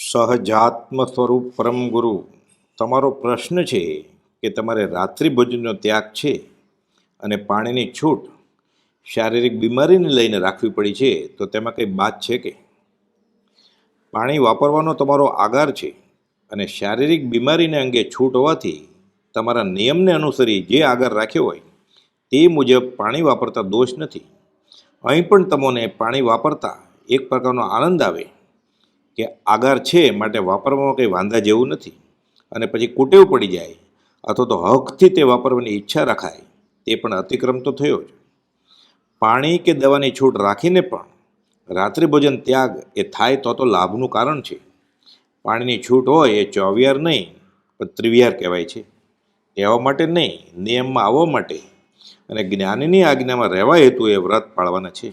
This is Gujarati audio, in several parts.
સહજાત્મ સ્વરૂપ પરમ ગુરુ, તમારો પ્રશ્ન છે કે તમારે રાત્રિ ભોજનનો ત્યાગ છે અને પાણીની છૂટ શારીરિક બીમારીને લઈને રાખવી પડી છે, તો તેમાં કંઈ બાત છે કે? પાણી વાપરવાનો તમારો આગાર છે અને શારીરિક બીમારીને અંગે છૂટ હોવાથી તમારા નિયમને અનુસરી જે આગાર રાખ્યો હોય તે મુજબ પાણી વાપરતા દોષ નથી. અહીં પણ તમને પાણી વાપરતા એક પ્રકારનો આનંદ આવે. કે આગાર છે માટે વાપરવામાં કંઈ વાંધા જેવું નથી. અને પછી કુટેવ પડી જાય, અથવા તો હકથી તે વાપરવાની ઈચ્છા રખાય, તે પણ અતિક્રમ તો થયો જ. પાણી કે દવાની છૂટ રાખીને પણ રાત્રિ ભોજન ત્યાગ એ થાય તો તો લાભનું કારણ છે. પાણીની છૂટ હોય એ ચોવિયાર નહીં, પણ ત્રિવિયાર કહેવાય છે. કહેવા માટે નહીં, નિયમમાં આવવા માટે. અને જ્ઞાનીની આજ્ઞામાં રહેવા હેતુ એ વ્રત પાળવાના છે.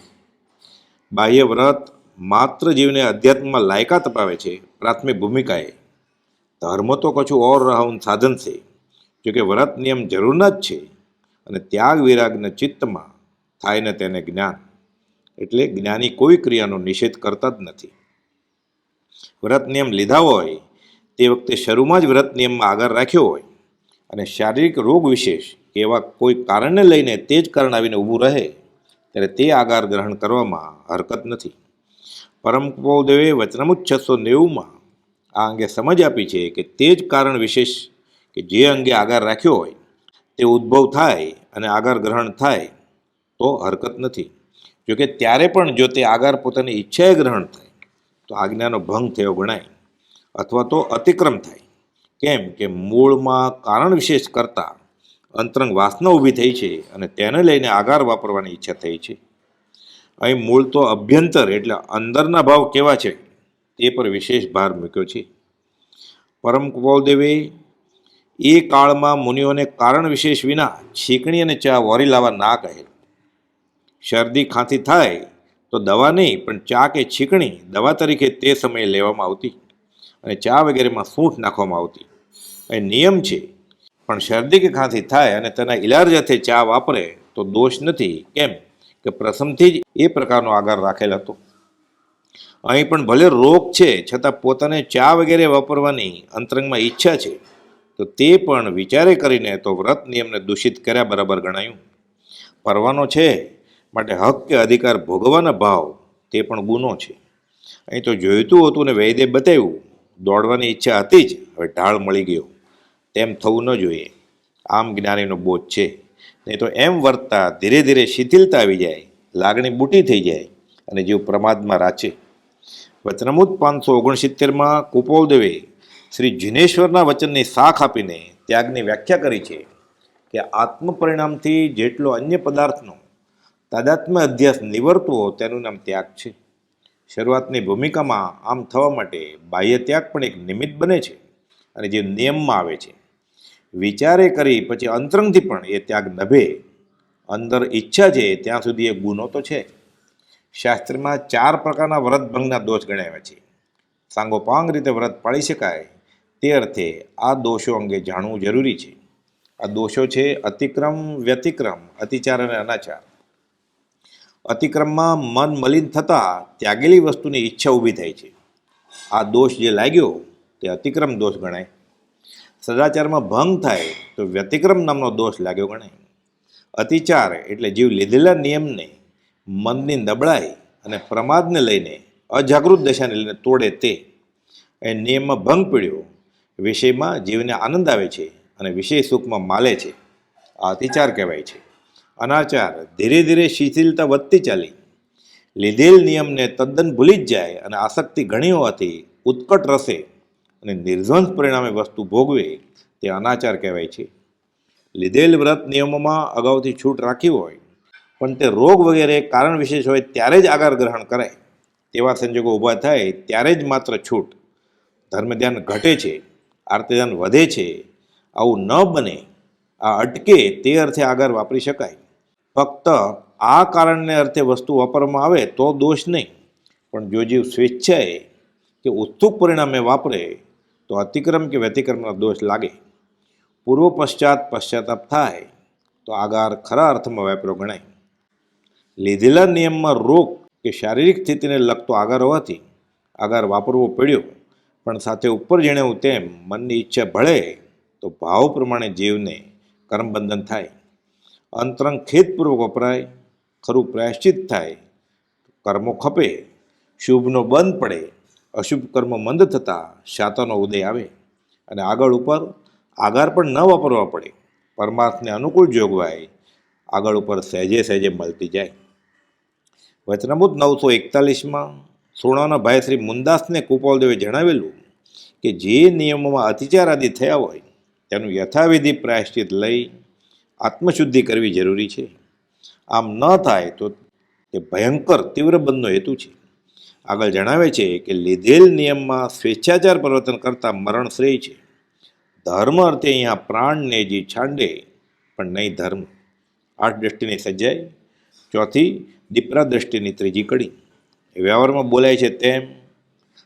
બાહ્ય વ્રત માત્ર જીવને અધ્યાત્મમાં લાયકાત અપાવે છે, પ્રાથમિક ભૂમિકાએ. ધર્મ તો કશું ઓર રહું સાધન છે જોકે વ્રત નિયમ જરૂરના જ છે, અને ત્યાગ વિરાગના ચિત્તમાં થાય ને તેને જ્ઞાન. એટલે જ્ઞાની કોઈ ક્રિયાનો નિષેધ કરતા જ નથી. વ્રત નિયમ લીધા હોય, તે વખતે શરૂમાં જ વ્રત નિયમમાં આગળ રાખ્યો હોય, અને શારીરિક રોગ વિશેષ એવા કોઈ કારણને લઈને તે જ કારણ આવીને ઊભું રહે, ત્યારે તે આગાર ગ્રહણ કરવામાં હરકત નથી. પરમ કુપોદેવે વચનામુત છસો નેવુંમાં આ અંગે સમજ આપી છે કે તે જ કારણ વિશેષ કે જે અંગે આગાર રાખ્યો હોય, તે ઉદ્ભવ થાય અને આગાર ગ્રહણ થાય તો હરકત નથી. જોકે ત્યારે પણ જો તે આગાર પોતાની ઈચ્છાએ ગ્રહણ થાય, તો આજ્ઞાનો ભંગ થયો ગણાય અથવા તો અતિક્રમ થાય. કેમ કે મૂળમાં કારણ વિશેષ કરતાં અંતરંગ વાસના ઊભી થઈ છે અને તેને લઈને આગાર વાપરવાની ઈચ્છા થઈ છે. અહીં મૂળ તો અભ્યંતર એટલે અંદરના ભાવ કેવા છે તે પર વિશેષ ભાર મૂક્યો છે. પરમ કુપાલદેવે એ કાળમાં મુનિઓને કારણ વિશેષ વિના છીકણી અને ચા વોરી લાવવા ના કહે. શરદી ખાંસી થાય તો દવા નહીં, પણ ચા કે છીકણી દવા તરીકે તે સમયે લેવામાં આવતી અને ચા વગેરેમાં સૂંઠ નાખવામાં આવતી. એ નિયમ છે, પણ શરદી કે ખાંસી થાય અને તેના ઇલાજ અર્થે ચા વાપરે તો દોષ નથી. કેમ? કે પ્રથમથી જ એ પ્રકારનો આગાર રાખેલ હતો. અહીં પણ ભલે રોગ છે, છતાં પોતાને ચા વગેરે વાપરવાની અંતરંગમાં ઈચ્છા છે, તો તે પણ વિચારે કરીને તો વ્રત નિયમને દૂષિત કર્યા બરાબર ગણાયું. પરવાનો છે માટે હક કે અધિકાર ભોગવવાના ભાવ તે પણ ગુનો છે. અહીં તો જોઈતું હતું ને વૈદ્ય બતાવ્યું, દોડવાની ઈચ્છા હતી જ, હવે ઢાળ મળી ગયો. તેમ થવું ન જોઈએ. આમ જ્ઞાનીનો બોધ છે. નહીં તો એમ વર્તતા ધીરે ધીરે શિથિલતા આવી જાય, લાગણી બૂટી થઈ જાય અને જીવ પ્રમાદમાં રાચે. વચનમૂત પાંચસો ઓગણસિત્તેરમાં કુપોલદેવે શ્રી જિનેશ્વરના વચનની શાખ આપીને ત્યાગની વ્યાખ્યા કરી છે કે આત્મ પરિણામથી જેટલો અન્ય પદાર્થનો તાદાત્મ્ય અધ્યાસ નિવર્તવો તેનું નામ ત્યાગ છે. શરૂઆતની ભૂમિકામાં આમ થવા માટે બાહ્ય ત્યાગ પણ એક નિમિત્ત બને છે અને જે નિયમમાં આવે છે. વિચારે કરી, પછી અંતરંગથી પણ એ ત્યાગ નભે. અંદર ઈચ્છા છે, ત્યાં સુધી એ ગુનો તો છે. શાસ્ત્રમાં ચાર પ્રકારના વ્રતભંગના દોષ ગણાવ્યા છે. સાંગોપાંગ રીતે વ્રત પાળી શકાય. તે અર્થે આ દોષો અંગે જાણવું જરૂરી છે. આ દોષો છે અતિક્રમ, વ્યતિક્રમ, અતિચાર અને અનાચાર. અતિક્રમમાં મન મલિન થતાં ત્યાગેલી વસ્તુની ઈચ્છા ઊભી થાય છે. આ દોષ જે લાગ્યો, તે અતિક્રમ દોષ ગણાય. સદાચારમાં ભંગ થાય તો વ્યતિક્રમ નામનો દોષ લાગ્યો ગણાય. અતિચાર એટલે જીવ લીધેલા નિયમને મનની નબળાઈ અને પ્રમાદને લઈને અજાગૃત દશાને લઈને તોડે તે. એ નિયમમાં ભંગ પીડ્યો. વિષયમાં જીવને આનંદ આવે છે અને વિષય સુખમાં માલે છે. આ અતિચાર કહેવાય છે. અનાચાર ધીરે ધીરે શિથિલતા વધતી ચાલી. લીધેલ નિયમને તદ્દન ભૂલી જ જાય અને આસક્તિ ઘણી હોવાથી ઉત્કટ રસે. અને નિર્ધ્વંસ પરિણામે વસ્તુ ભોગવે તે અનાચાર કહેવાય છે. લીધેલ વ્રત નિયમોમાં અગાઉથી છૂટ રાખી હોય, પણ તે રોગ વગેરે કારણ વિશેષ હોય ત્યારે જ આગાર ગ્રહણ કરાય. તેવા સંજોગો ઊભા થાય ત્યારે જ માત્ર છૂટ. ધર્મ ધ્યાન ઘટે છે, આરતી વધે છે, આવું ન બને, આ અટકે તે અર્થે આગળ વાપરી શકાય. ફક્ત આ કારણને અર્થે વસ્તુ વાપરવામાં આવે તો દોષ નહીં, પણ જો જીવ સ્વેચ્છાએ કે ઉત્સુક પરિણામે વાપરે તો અતિક્રમ કે વ્યતિક્રમનો દોષ લાગે. પૂર્વ પશ્ચાત પશ્ચાતાપ થાય તો આગાર ખરા અર્થમાં વાપરો ગણાય. લીધેલા નિયમમાં રોગ કે શારીરિક સ્થિતિને લગતો આગાર હોવાથી આગાર વાપરવો પડ્યો, પણ સાથે ઉપર જણાવ્યું તેમ મનની ઈચ્છા ભળે તો ભાવ પ્રમાણે જીવને કર્મબંધન થાય. અંતરંગ ખેદપૂર્વક વપરાય, ખરું પ્રાયશ્ચિત થાય, કર્મો ખપે, શુભનો બંધ પડે અશુભ કર્મ મંદ થતાં શાતાનો ઉદય આવે અને આગળ ઉપર આગાર પણ ન વાપરવા પડે. પરમાર્થને અનુકૂળ જોગવાય આગળ ઉપર સહેજે સહેજે મળતી જાય. વચનામૃત નવસો એકતાલીસમાં સોણાના ભાઈ શ્રી મુંદાસને કુપાલદેવે જણાવેલું કે જે નિયમોમાં અતિચાર આદિ થયા હોય તેનું યથાવિધિ પ્રાયશ્ચિત લઈ આત્મશુદ્ધિ કરવી જરૂરી છે. આમ ન થાય તો તે ભયંકર તીવ્ર બંધનો હેતુ છે. આગળ જણાવે છે કે લીધેલ નિયમમાં સ્વેચ્છાચાર પ્રવર્તન કરતાં મરણ શ્રેય છે. ધર્મ અર્થે અહીંયા પ્રાણને જે છાંડે, પણ નહીં ધર્મ. આઠ દ્રષ્ટિની સજ્જાઈ ચોથી દીપરા દ્રષ્ટિની ત્રીજી કડી. વ્યવહારમાં બોલાય છે તેમ,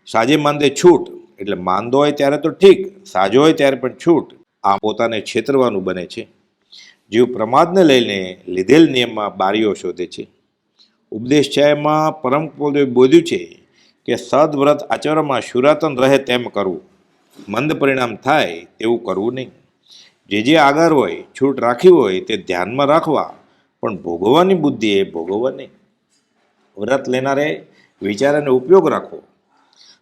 સાજે માંદે છૂટ, એટલે માંદો હોય ત્યારે તો ઠીક, સાજો હોય ત્યારે પણ છૂટ. આ પોતાને છેતરવાનું બને છે. જીવ પ્રમાદને લઈને લીધેલ નિયમમાં બારીઓ શોધે છે. ઉપદેશ ચાયમાં પરમ પોદે બોધ્યું છે કે સદવ્રત આચરણમાં શુરાતન રહે તેમ કરવું. મંદ પરિણામ થાય તેવું કરવું નહીં. જે જે આગળ હોય, છૂટ રાખી હોય તે ધ્યાનમાં રાખવા, પણ ભોગવવાની એ ભોગવવા નહીં વ્રત લેનારે વિચાર અને ઉપયોગ રાખવો.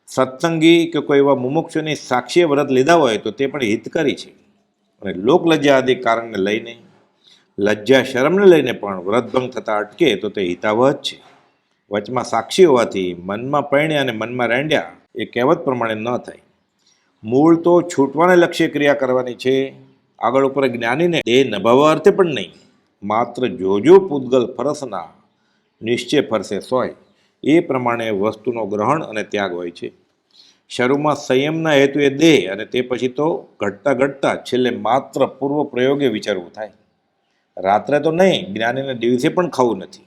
સત્સંગી કે કોઈ એવા મુમુક્ષુની સાક્ષીએ વ્રત લીધા હોય તો તે પણ હિતકારી છે. અને લોકલજ્જા આદિ કારણને લઈને લજ્જા શરમને લઈને પણ વ્રતભંગ થતાં અટકે તો તે હિતાવહ જ છે. વચમાં સાક્ષી હોવાથી મનમાં પરણ્યા અને મનમાં રાંડ્યા એ કહેવત પ્રમાણે ન થાય. મૂળ તો છૂટવાને લક્ષ્ય ક્રિયા કરવાની છે. આગળ ઉપર જ્ઞાનીને દેહ નભાવવા અર્થે પણ નહીં. માત્ર જોજો પૂતગલ ફરસના નિશ્ચય ફરશે સોય. એ પ્રમાણે વસ્તુનો ગ્રહણ અને ત્યાગ હોય છે. શરૂમાં સંયમના હેતુએ દેહ અને તે પછી તો ઘટતા ઘટતા છેલ્લે માત્ર પૂર્વ પ્રયોગે વિચારવું થાય. રાત્રે તો નહીં, જ્ઞાનીને દિવસે પણ ખાવું નથી.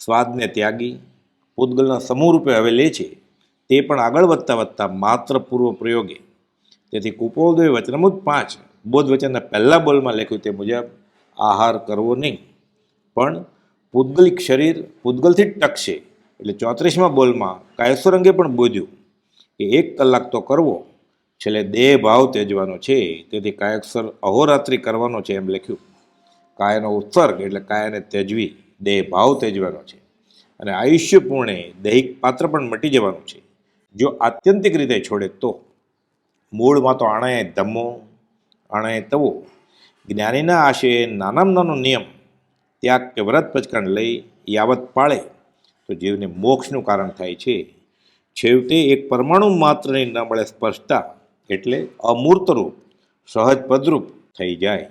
સ્વાદને ત્યાગી, પૂતગલના સમૂહ રૂપે હવે લે છે, તે પણ આગળ વધતા વધતા માત્ર પૂર્વ પ્રયોગે. તેથી કુપોદય વચનમુદ પાંચ, બોધ વચનના પહેલા બોલમાં લખ્યું તે મુજબ, આહાર કરવો નહીં. પણ પૂતગલિક શરીર પૂતગલથી જ ટકશે. એટલે ચોત્રીસમાં બોલમાં કાયસ્વર અંગે પણ બોધ્યું કે એક કલાક તો કરવો, છેલ્લે દેહ ભાવ તેજવાનો છે, તેથી કાયકસર અહોરાત્રિ કરવાનો છે એમ લખ્યું. કાયનો ઉત્સર્ગ એટલે કાયાને તેજવી, દેહ ભાવ તેજવાનો છે. અને આયુષ્ય પૂર્ણે દૈહિક પાત્ર પણ મટી જવાનું છે. જો આત્યંતિક રીતે છોડે તો મૂળમાં તો આણે ધમ્મો આણે તવો, જ્ઞાનીના આશયે નાનામાં નાનો નિયમ, ત્યાગ કે વ્રત પચકણ લઈ યાવત પાળે, તો જીવને મોક્ષનું કારણ થાય છે. છેવટે એક પરમાણુ માત્રની ન મળે સ્પર્શતા એટલે અમૂર્તરૂપ સહજ પદરૂપ થઈ જાય.